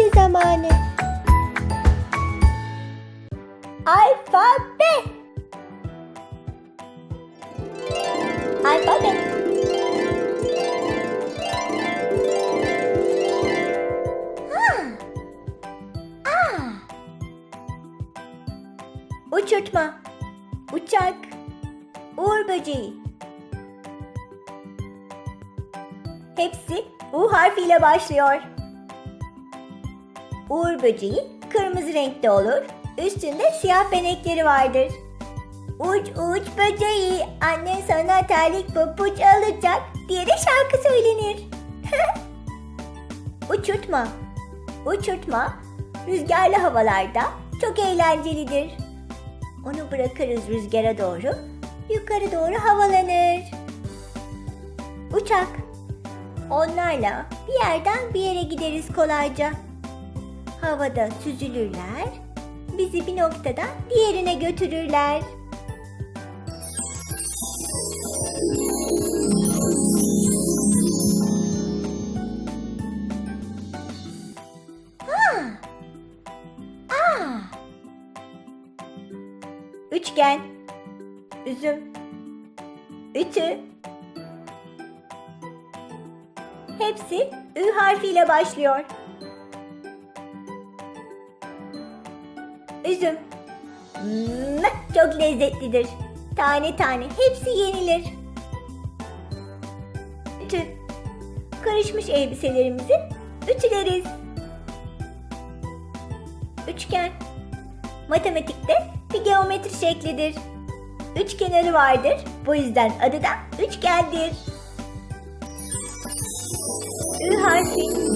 Alfabe zamanı. Alfabe. Alfabe. Ha. Aa. Uçurtma. Uçak. Uğur böceği. Hepsi U harfiyle başlıyor. Uğur böceği kırmızı renkte olur. Üstünde siyah benekleri vardır. Uç uç böceği annen sana terlik papuç alacak diye de şarkı söylenir. Uçurtma. Uçurtma rüzgarlı havalarda çok eğlencelidir. Onu bırakırız rüzgara doğru, yukarı doğru havalanır. Uçak. Onlarla bir yerden bir yere gideriz kolayca. Havada süzülürler, bizi bir noktadan diğerine götürürler. Ha! Aa! Üçgen, üzüm, ütü. Hepsi Ü harfiyle başlıyor. Üzüm. Hmm, çok lezzetlidir. Tane tane hepsi yenilir. Ütü. Karışmış elbiselerimizi ütüleriz. Üçgen. Matematikte bir geometri şeklidir. Üç kenarı vardır. Bu yüzden adı da üçgendir. Ü harfi